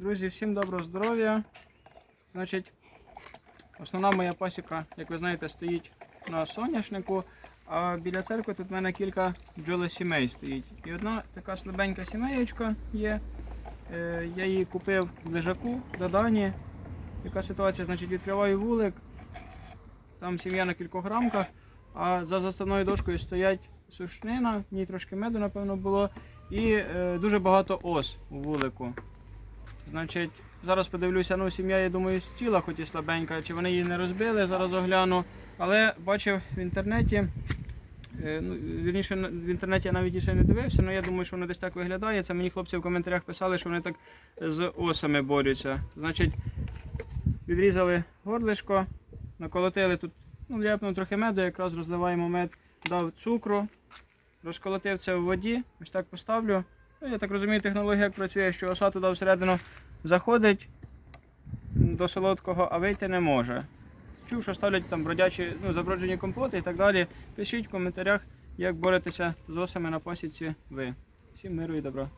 Друзі, всім доброго здоров'я. Значить, основна моя пасіка, як ви знаєте, стоїть на соняшнику, а біля церкви тут в мене кілька бджолосімей стоїть. І одна така слабенька сімеєчка є. Е, Я її купив в лежаку до Дані. Яка ситуація? Значить, відкриваю вулик, там сім'я на кількох рамках, а за заставною дошкою стоять сушнина, в ній трошки меду, напевно, було, і е, дуже багато ос у вулику. Значить, зараз подивлюся, ну сім'я, я думаю, ціла, хоч і слабенька, чи вони її не розбили, зараз огляну. Але бачив в інтернеті, е, ну, вірніше, в інтернеті я навіть ще не дивився, але я думаю, що воно десь так виглядає. Це мені хлопці в коментарях писали, що вони так з осами борються. Значить, відрізали горлишко, наколотили тут, ну, ляпнув трохи меду, якраз розливаємо мед, дав цукру, розколотив це в воді, ось так поставлю. Ну, я так розумію, технологія як працює, що оса туди всередину заходить до солодкого, а вийти не може. Чув, що ставлять там бродячі, ну, заброджені компоти і так далі. Пишіть в коментарях, як боретеся з осами на пасіці ви. Всім миру і добра.